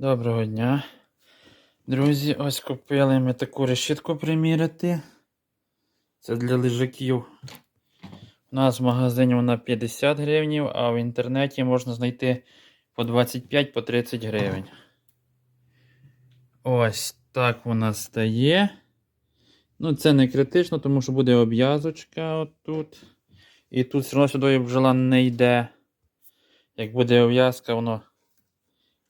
Доброго дня. Друзі, ось купили ми таку решітку приміряти. Це для лежаків. У нас в магазині вона 50 гривень, а в інтернеті можна знайти по 25 по 30 гривень. Ось так вона стає. Ну, це не критично, тому що буде обв'язочка отут. І тут все одно сюди бджола не йде. Як буде обв'язка, воно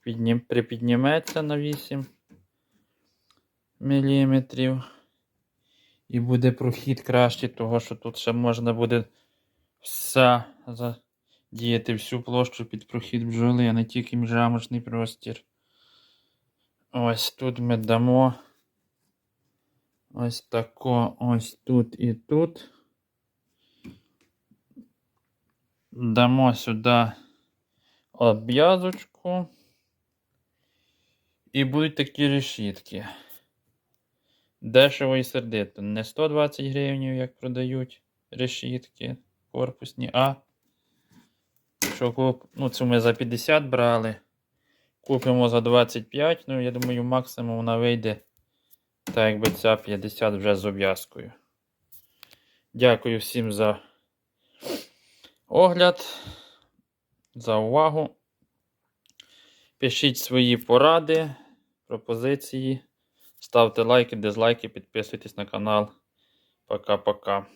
піднім, припідніметься на 8 мм. І буде прохід кращий, того що тут ще можна буде вся задіяти всю площу під прохід бджоли, а не тільки міжрамочний простір. Ось тут ми дамо ось тако, ось тут і тут. Дамо сюди обв'язочку. І будуть такі решітки. Дешево і сердито. Не 120 гривень, як продають решітки корпусні, а що куп... ну, це ми за 50 брали. Купимо за 25. Ну, я думаю, максимум вона вийде. Так, якби ця 50 вже з обв'язкою. Дякую всім за огляд, за увагу. Пишіть свої поради, пропозиції. Ставте лайки, дизлайки, підписуйтесь на канал. Пока-пока.